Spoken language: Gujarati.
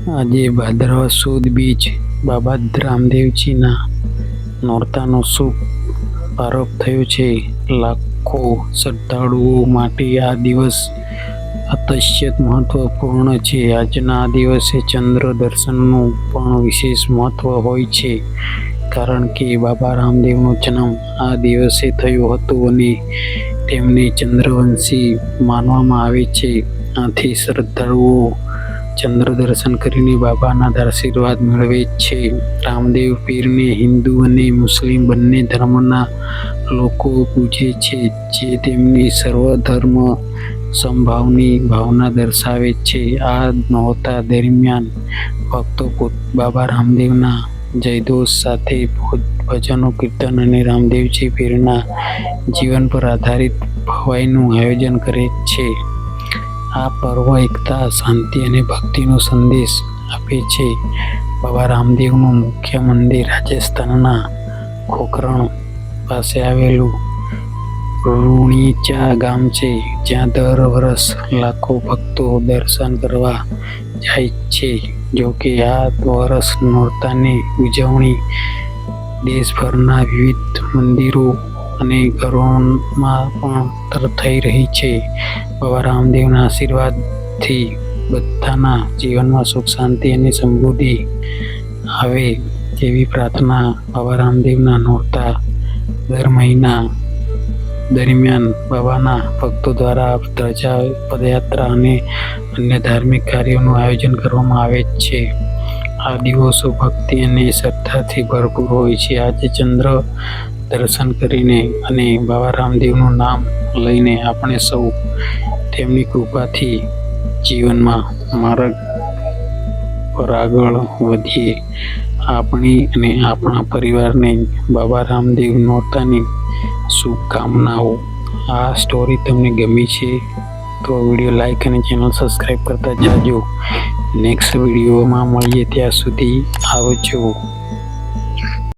આજે ભાદરવા સુદ બીજ બાબા રામદેવજીના નોરતાનો શુભ આરોપ થયો છે. લાખો શ્રદ્ધાળુઓ માટે આ દિવસ અત્યંત મહત્વપૂર્ણ છે. આજના દિવસે ચંદ્ર દર્શનનું પણ વિશેષ મહત્વ હોય છે, કારણ કે બાબા રામદેવનો જન્મ આ દિવસે થયો હતો અને તેમને ચંદ્રવંશી માનવામાં આવે છે. આથી શ્રદ્ધાળુઓ ચંદ્ર દર્શન કરીને બાબાના આશીર્વાદ મેળવે છે. રામદેવ પીરને હિન્દુ અને મુસ્લિમ બંને ધર્મના લોકો પૂજે છે, જે તેમની સર્વધર્મ સંભાવની ભાવના દર્શાવે છે. આ નહોતા દરમિયાન ભક્તો બાબા રામદેવના જયદોષ સાથે ભજનો, કીર્તન અને રામદેવજી પીરના જીવન પર આધારિત ભવાઈનું આયોજન કરે છે. આ પર્વ એકતા, શાંતિ અને ભક્તિનો સંદેશ આપે છે. બાબા રામદેવનું મુખ્ય મંદિર રાજસ્થાનના ખોખરણ પાસે આવેલું રૂણીચા ગામ છે, જ્યાં દર વર્ષ લાખો ભક્તો દર્શન કરવા જાય છે. જો કે આ વર્ષ નોરતાની ઉજવણી દેશભરના વિવિધ મંદિરો અને ઘરોમાં પણ થઈ રહી છે. બાબા રામદેવના આશીર્વાદથી બધાના જીવનમાં સુખ, શાંતિ અને સમૃદ્ધિ આવે તેવી પ્રાર્થના બાબા રામદેવના નોરતા દર મહિના દરમિયાન બાબાના ભક્તો દ્વારા ધ્વજા પદયાત્રા અને અન્ય ધાર્મિક કાર્યોનું આયોજન કરવામાં આવે છે. આ દિવસો ભક્તિ અને શ્રદ્ધાથી ભરપૂર હોય છે. આજે ચંદ્ર દર્શન કરીને અને બાબા રામદેવનું નામ લઈને આપણે સૌ તેમની કૃપાથી જીવનમાં માર્ગ પર આગળ વધીએ. આપણી અને આપણા પરિવારને બાબા રામદેવ નોરતાની શુભકામનાઓ. આ સ્ટોરી તમને ગમી છે તો વીડિયો લાઈક અને ચેનલ સબસ્ક્રાઈબ કરતા જાજો. નેક્સ્ટ વિડીયોમાં મળીએ ત્યાં સુધી આવજો.